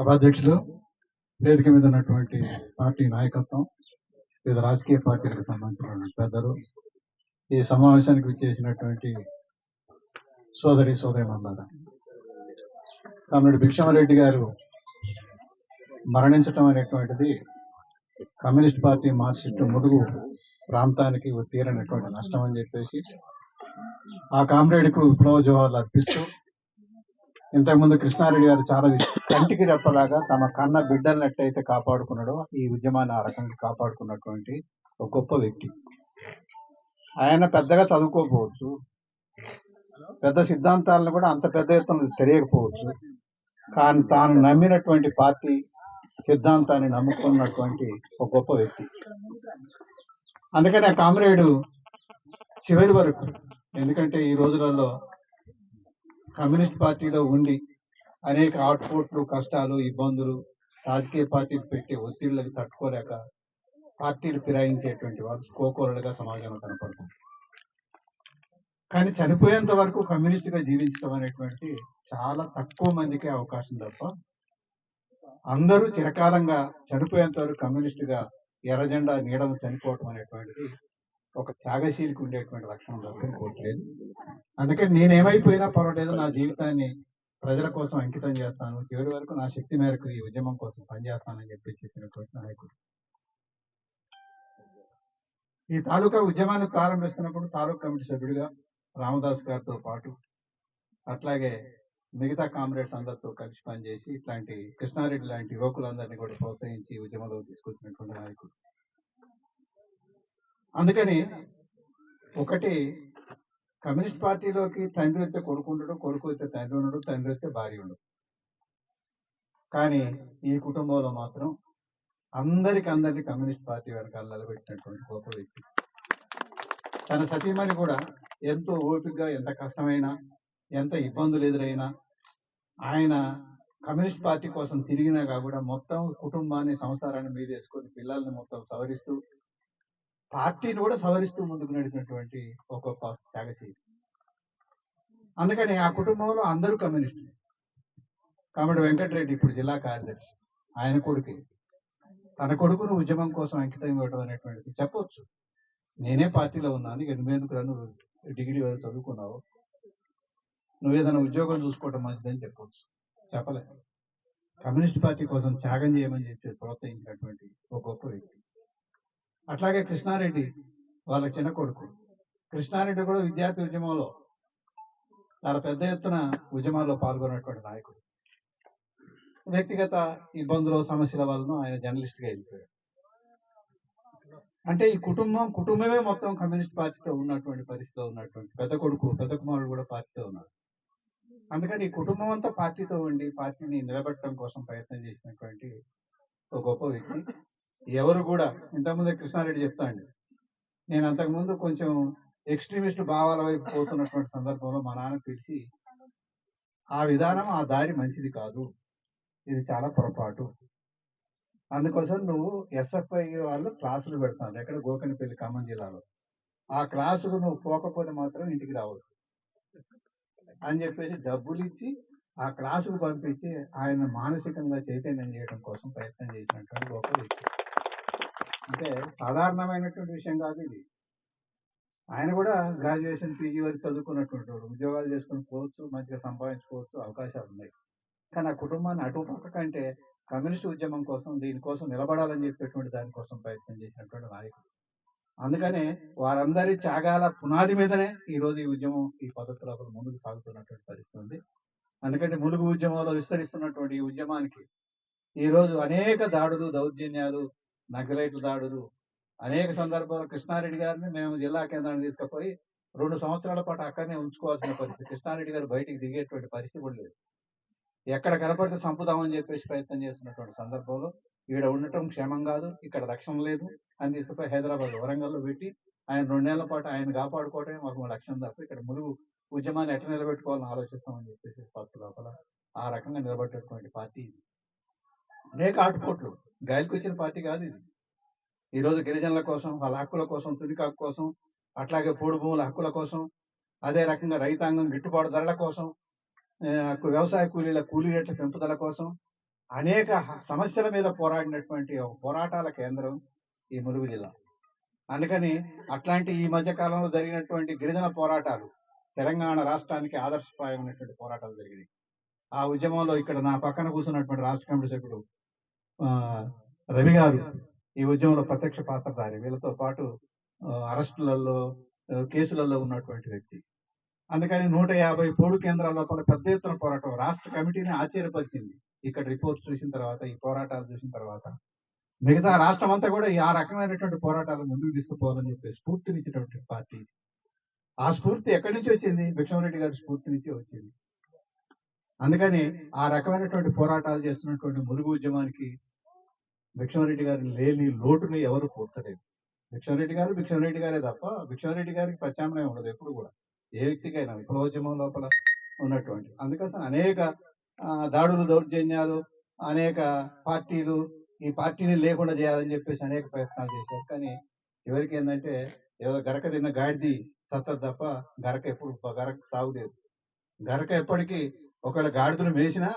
సభాధ్యక్షులు వేదిక మీద ఉన్నటువంటి పార్టీ నాయకత్వం వివిధ రాజకీయ పార్టీలకు సంబంధించిన పెద్దలు ఈ సమావేశానికి విచ్చేసినటువంటి సోదరి సోదరిమన్నారా కామ్రేడ్ భిక్షమరెడ్డి గారు మరణించటం అనేటువంటిది కమ్యూనిస్ట్ పార్టీ మార్క్సిస్ట్ ముడుగు ప్రాంతానికి తీరనటువంటి నష్టం అని చెప్పేసి ఆ కామ్రేడ్కు విప్లవ జోహార్లు అర్పిస్తూ ఇంతకుముందు కృష్ణారెడ్డి గారు చాలా కంటికి రెప్పలాగా తమ కన్న బిడ్డలనట్టయితే కాపాడుకున్నాడో ఈ ఉద్యమాన్ని ఆ రకంగా కాపాడుకున్నటువంటి ఒక గొప్ప వ్యక్తి. ఆయన పెద్దగా చదువుకోకపోవచ్చు. పెద్ద సిద్ధాంతాలను కూడా అంత పెద్ద ఎత్తున తెలియకపోవచ్చు. కానీ తాను నమ్మినటువంటి పార్టీ సిద్ధాంతాన్ని నమ్ముకున్నటువంటి ఒక గొప్ప వ్యక్తి. అందుకని ఆ కామ్రేడు చివరి వరకు ఎందుకంటే ఈ రోజులలో కమ్యూనిస్ట్ పార్టీలో ఉండి అనేక ఆట్పోట్లు కష్టాలు ఇబ్బందులు రాజకీయ పార్టీలు పెట్టే ఒత్తిళ్ళకు తట్టుకోలేక పార్టీలు ఫిరాయించేటువంటి వాళ్ళు స్కోకోలుగా సమాజంలో కనపడుతుంది కానీ చనిపోయేంత వరకు కమ్యూనిస్ట్గా జీవించడం అనేటువంటి చాలా తక్కువ మందికి అవకాశం తప్ప అందరూ చిరకాలంగా చనిపోయేంత వరకు కమ్యూనిస్ట్గా ఎర్రజెండా నీడను చనిపోవటం అనేటువంటిది ఒక త్యాగశీలికి ఉండేటువంటి లక్షణం తప్ప ఇంకోటి లేదు అందుకని నేనేమైపోయినా పర్వాలేదు నా జీవితాన్ని ప్రజల కోసం అంకితం చేస్తాను. చివరి వరకు నా శక్తి మేరకు ఈ ఉద్యమం కోసం పనిచేస్తానని చెప్పి చెప్పినటువంటి నాయకుడు. ఈ తాలూకా ఉద్యమాన్ని ప్రారంభిస్తున్నప్పుడు తాలూకా కమిటీ సభ్యుడిగా రామదాస్ గారితో పాటు అట్లాగే మిగతా కామ్రేడ్స్ అందరితో కలిసి పనిచేసి ఇట్లాంటి కృష్ణారెడ్డి లాంటి యువకులందరినీ కూడా ప్రోత్సహించి ఉద్యమంలో తీసుకొచ్చినటువంటి నాయకుడు. అందుకని ఒకటి కమ్యూనిస్ట్ పార్టీలోకి తండ్రి వస్తే కొడుకు ఉండడు కొడుకు వస్తే తండ్రి ఉండడు తండ్రి వస్తే భార్య ఉండడు కానీ ఈ కుటుంబంలో మాత్రం అందరికి అందరినీ కమ్యూనిస్ట్ పార్టీ వెనకాల నిలబెట్టినటువంటి గొప్ప వ్యక్తి. తన సతీమణి కూడా ఎంతో ఓపికగా ఎంత కష్టమైనా ఎంత ఇబ్బందులు ఎదురైనా ఆయన కమ్యూనిస్ట్ పార్టీ కోసం తిరిగినా కూడా మొత్తం కుటుంబాన్ని సంసారాన్ని మీద వేసుకొని పిల్లల్ని మొత్తం సవరిస్తూ పార్టీని కూడా సవరిస్తూ ముందుకు నడిచినటువంటి ఒక గొప్ప త్యాగశీలి అందుకని ఆ కుటుంబంలో అందరూ కమ్యూనిస్టులు. కాబట్టి వెంకటరెడ్డి ఇప్పుడు జిల్లా కార్యదర్శి. ఆయన కొడుకు. తన కొడుకును ఉద్యమం కోసం అంకితం ఇవ్వడం అనేటువంటిది చెప్పొచ్చు. నేనే పార్టీలో ఉన్నాను ఎనిమిది రన్ను డిగ్రీ వరకు చదువుకున్నావు? నువ్వు ఏదైనా ఉద్యోగం చూసుకోవడం మంచిదని చెప్పవచ్చు చెప్పలేదు కమ్యూనిస్ట్ పార్టీ కోసం త్యాగం చేయమని చెప్పి ప్రోత్సహించినటువంటి ఒక గొప్ప వ్యక్తి. అట్లాగే కృష్ణారెడ్డి వాళ్ళ చిన్న కొడుకు. కృష్ణారెడ్డి కూడా విద్యార్థి ఉద్యమంలో చాలా పెద్ద ఎత్తున ఉద్యమాల్లో పాల్గొన్నటువంటి నాయకుడు. వ్యక్తిగత ఇబ్బందులు సమస్యల వలన ఆయన జర్నలిస్ట్గా వెళ్ళిపోయాడు. అంటే ఈ కుటుంబం కుటుంబమే మొత్తం కమ్యూనిస్ట్ పార్టీతో ఉన్నటువంటి పరిస్థితిలో ఉన్నటువంటి పెద్ద కొడుకు పెద్ద కుమారుడు కూడా పార్టీతో ఉన్నాడు. అందుకని ఈ కుటుంబం అంతా పార్టీతో ఉండి పార్టీని నిలబెట్టడం కోసం ప్రయత్నం చేసినటువంటి ఒక గొప్ప వ్యక్తి. ఎవరు కూడా ఇంతకుముందే కృష్ణారెడ్డి చెప్తాండి నేను అంతకుముందు కొంచెం ఎక్స్ట్రీమిస్ట్ భావాల వైపు పోతున్నటువంటి సందర్భంలో మా నాన్న పిలిచి ఆ విధానం ఆ దారి మంచిది కాదు. ఇది చాలా పొరపాటు. అందుకోసం నువ్వు ఎస్ఎఫ్ఐ వాళ్ళు క్లాసులు పెడతాను. ఎక్కడ గోకనపల్లి ఖమ్మం జిల్లాలో. ఆ క్లాసుకు నువ్వు పోకపోతే మాత్రం ఇంటికి రావద్దు. అని చెప్పేసి డబ్బులు ఇచ్చి ఆ క్లాసుకు పంపించి ఆయన మానసికంగా చైతన్యం చేయడం కోసం ప్రయత్నం చేసినటువంటి గొప్ప వ్యక్తి అంటే సాధారణమైనటువంటి విషయం కాదు ఇది. ఆయన కూడా గ్రాడ్యుయేషన్ పీజీ వరకు చదువుకున్నటువంటి వాడు. ఉద్యోగాలు చేసుకుని పోవచ్చు మంచిగా సంపాదించుకోవచ్చు అవకాశాలు ఉన్నాయి. కానీ ఆ కుటుంబాన్ని అటుపక్క కంటే కమ్యూనిస్ట్ ఉద్యమం కోసం దీనికోసం నిలబడాలని చెప్పేటువంటి దానికోసం ప్రయత్నం చేసినటువంటి నాయకుడు. అందుకనే వారందరి త్యాగాల పునాది మీదనే ఈ రోజు ఈ ఉద్యమం ఈ పద్ధతిలో ముందుకు సాగుతున్నటువంటి పరిస్థితి ఉంది. అందుకని ములుగు ఉద్యమంలో విస్తరిస్తున్నటువంటి ఈ ఉద్యమానికి ఈ రోజు అనేక దాడులు దౌర్జన్యాలు నక్సలైట్ల దాడులు అనేక సందర్భాల్లో కృష్ణారెడ్డి గారిని మేము జిల్లా కేంద్రాన్ని తీసుకుపోయి రెండు సంవత్సరాల పాటు అక్కడనే ఉంచుకోవాల్సిన పరిస్థితి. కృష్ణారెడ్డి గారు బయటికి దిగేటువంటి పరిస్థితి కూడా లేదు. ఎక్కడ కనపడితే సంపుదామని చెప్పేసి ప్రయత్నం చేస్తున్నటువంటి సందర్భంలో ఈడ ఉండటం క్షేమం కాదు ఇక్కడ లక్ష్యం లేదు అని తీసుకుపోయి హైదరాబాద్ వరంగల్లో పెట్టి ఆయన రెండేళ్ళ పాటు ఆయన కాపాడుకోవటం మాకు లక్ష్యం తప్ప ఇక్కడ ములుగు ఉద్యమాన్ని ఎట్లా నిలబెట్టుకోవాలని ఆలోచిస్తామని చెప్పేసి పార్టీ లోపల ఆ రకంగా నిలబెట్టేటువంటి పార్టీ ఇది. అనేక ఆటుపోట్లు. గాలికి వచ్చిన పార్టీ కాదు ఇది. ఈ రోజు గిరిజనుల కోసం వాళ్ళ హక్కుల కోసం తునికాకు కోసం అట్లాగే పోడు భూముల హక్కుల కోసం అదే రకంగా రైతాంగం గిట్టుబాటు ధరల కోసం వ్యవసాయ కూలీల కూలీ రేట్ల పెంపుదల కోసం అనేక సమస్యల మీద పోరాడినటువంటి పోరాటాల కేంద్రం ఈ ములుగు జిల్లా. అందుకని అట్లాంటి ఈ మధ్య కాలంలో జరిగినటువంటి గిరిజన పోరాటాలు తెలంగాణ రాష్ట్రానికి ఆదర్శప్రాయమైనటువంటి పోరాటాలు జరిగినాయి. ఆ ఉద్యమంలో ఇక్కడ నా పక్కన కూర్చున్నటువంటి రాష్ట్ర కమిటీ సభ్యుడు ఆ, రవి గారు ఈ ఉద్యమంలో ప్రత్యక్ష పాత్రధారి వీళ్ళతో పాటు అరెస్టులలో కేసులలో ఉన్నటువంటి వ్యక్తి. అందుకని నూట యాభై పోడు కేంద్రాల లోపల పెద్ద ఎత్తున పోరాటం రాష్ట్ర కమిటీని ఆశ్చర్యపరిచింది. ఇక్కడ రిపోర్ట్స్ చూసిన తర్వాత ఈ పోరాటాలు చూసిన తర్వాత. మిగతా రాష్ట్రం అంతా కూడా ఈ ఆ రకమైనటువంటి పోరాటాలు ముందుకు తీసుకుపోవాలని చెప్పి స్ఫూర్తినిచ్చినటువంటి పార్టీ ఆ స్ఫూర్తి ఎక్కడి నుంచి వచ్చింది? భిక్షమరెడ్డి గారి స్ఫూర్తి నుంచి వచ్చింది. అందుకని ఆ రకమైనటువంటి పోరాటాలు చేస్తున్నటువంటి ములుగు ఉద్యమానికి భిక్షమరెడ్డి గారి లేని లోటుని ఎవరు పూర్చలేదు భిక్షమరెడ్డి గారు భిక్షమరెడ్డి గారే తప్ప భిక్షమరెడ్డి గారికి ప్రత్యామ్నాయం ఉండదు ఎప్పుడు కూడా. ఏ వ్యక్తికైనా విప్లవోద్యమం లోపల ఉన్నటువంటి. అందుకోసం అనేక దాడులు దౌర్జన్యాలు అనేక పార్టీలు ఈ పార్టీని లేకుండా చేయాలని చెప్పేసి అనేక ప్రయత్నాలు చేశారు. కానీ చివరికి ఏంటంటే ఏదో గరక తిన్న గాడిది సత్తది తప్ప గరక ఎప్పుడు గరక సాగులేదు. గరక ఎప్పటికీ ఒకవేళ గాడిదను మేసినా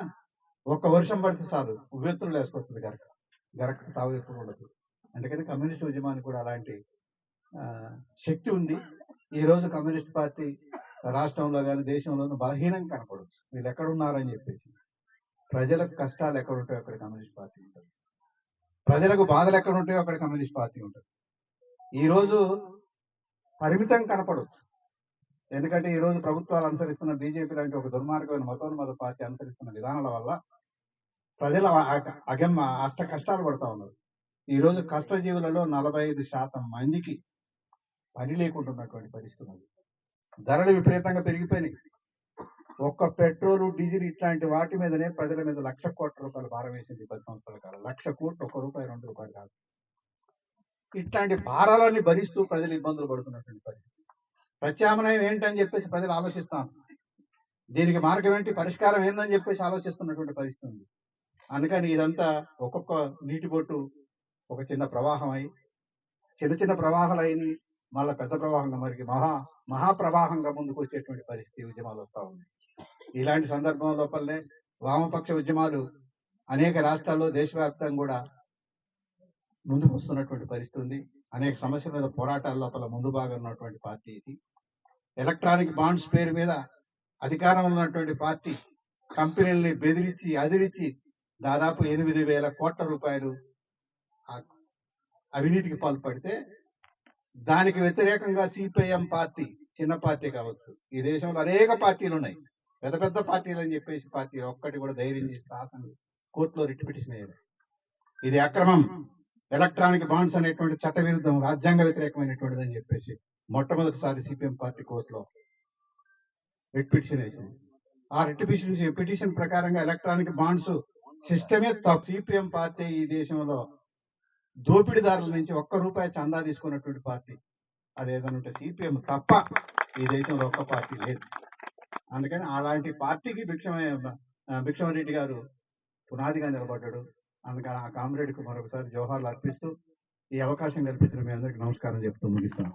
ఒక్క వర్షం పడితే చాలు. ఉవ్వెత్తులు వేసుకొస్తుంది గరక. గరక తావు ఎక్కువ ఉండదు. అందుకని కమ్యూనిస్ట్ ఉద్యమానికి కూడా అలాంటి శక్తి ఉంది. ఈ రోజు కమ్యూనిస్ట్ పార్టీ రాష్ట్రంలో కానీ దేశంలోనూ బలహీనం కనపడవచ్చు వీళ్ళు ఎక్కడున్నారని చెప్పేసి. ప్రజలకు కష్టాలు ఎక్కడ ఉంటాయో అక్కడ కమ్యూనిస్ట్ పార్టీ ఉంటుంది. ప్రజలకు బాధలు ఎక్కడ ఉంటాయో అక్కడ కమ్యూనిస్ట్ పార్టీ ఉంటుంది. ఈరోజు పరిమితం కనపడవచ్చు ఎందుకంటే ఈ రోజు ప్రభుత్వాలు అనుసరిస్తున్న బీజేపీ లాంటి ఒక దుర్మార్గమైన మతోన్మత పార్టీ అనుసరిస్తున్న విధానాల వల్ల ప్రజల అగమ్మ అష్ట కష్టాలు పడతా ఉన్నారు. ఈ రోజు కష్టజీవులలో నలభై ఐదు శాతం మందికి పని లేకుంటున్నటువంటి పరిస్థితి ఉంది. ధరలు విపరీతంగా పెరిగిపోయినాయి. ఒక్క పెట్రోల్ డీజిల్ ఇట్లాంటి వాటి మీదనే ప్రజల మీద లక్ష కోట్ల రూపాయలు భారం వేసింది పది సంవత్సరాల కాలం. లక్ష కోట్లు ఒక్క రూపాయి రెండు రూపాయలు కాదు. ఇట్లాంటి భారాలన్నీ భరిస్తూ ప్రజలు ఇబ్బందులు పడుతున్నటువంటి పరిస్థితి. ప్రత్యామ్నాయం ఏంటని చెప్పేసి ప్రజలు ఆలోచిస్తాం దీనికి మార్గం ఏంటి? పరిష్కారం ఏందని చెప్పేసి ఆలోచిస్తున్నటువంటి పరిస్థితి ఉంది. అందుకని ఇదంతా ఒక్కొక్క నీటి బొట్టు ఒక చిన్న ప్రవాహం అయి చిన్న చిన్న ప్రవాహాలు అయిన మళ్ళా పెద్ద ప్రవాహంగా మరికి మహా మహాప్రవాహంగా ముందుకు వచ్చేటువంటి పరిస్థితి ఉద్యమాలు వస్తూ ఉంది ఇలాంటి సందర్భం లోపలనే వామపక్ష ఉద్యమాలు అనేక రాష్ట్రాల్లో దేశవ్యాప్తంగా కూడా ముందుకు వస్తున్నటువంటి పరిస్థితి ఉంది అనేక సమస్యల మీద పోరాటాల లోపల ముందు భాగం ఉన్నటువంటి పార్టీ ఇది. ఎలక్ట్రానిక్ బాండ్స్ పేరు మీద అధికారంలో ఉన్నటువంటి పార్టీ కంపెనీల్ని బెదిరించి అదిరించి దాదాపు ఎనిమిది వేల కోట్ల రూపాయలు అవినీతికి పాల్పడితే దానికి వ్యతిరేకంగా సిపిఐఎం పార్టీ చిన్న పార్టీ కావచ్చు. ఈ దేశంలో అనేక పార్టీలు ఉన్నాయి. పెద్ద పెద్ద పార్టీలు అని చెప్పేసి పార్టీ ఒక్కటి కూడా ధైర్యం చేసి శాసనం కోర్టులో రిట్ పిటిషన్ వేయలేదు. ఇది అక్రమం. ఎలక్ట్రానిక్ బాండ్స్ అనేటువంటి చట్ట విరుద్ధం రాజ్యాంగ వ్యతిరేకమైనటువంటిది అని చెప్పేసి మొట్టమొదటిసారి సిపిఎం పార్టీ కోర్టులో రిట్ పిటిషన్ వేసింది. ఆ రిట్ పిటిషన్ పిటిషన్ ప్రకారంగా ఎలక్ట్రానిక్ బాండ్స్ సిస్టమే సిపిఎం పార్టీ ఈ దేశంలో దోపిడీదారుల నుంచి ఒక్క రూపాయి చందా తీసుకున్నటువంటి పార్టీ. అదేదైనా ఉంటే సిపిఎం తప్ప ఈ దేశంలో ఒక్క పార్టీ లేదు. అందుకని అలాంటి పార్టీకి భిక్షమ భిక్షమరెడ్డి గారు పునాదిగా నిలబడ్డాడు. అందుకని ఆ కామ్రేడ్కి మరొకసారి జోహార్లు అర్పిస్తూ ఈ అవకాశం కల్పించిన మీ అందరికీ నమస్కారం చెప్తూ ముగిస్తాను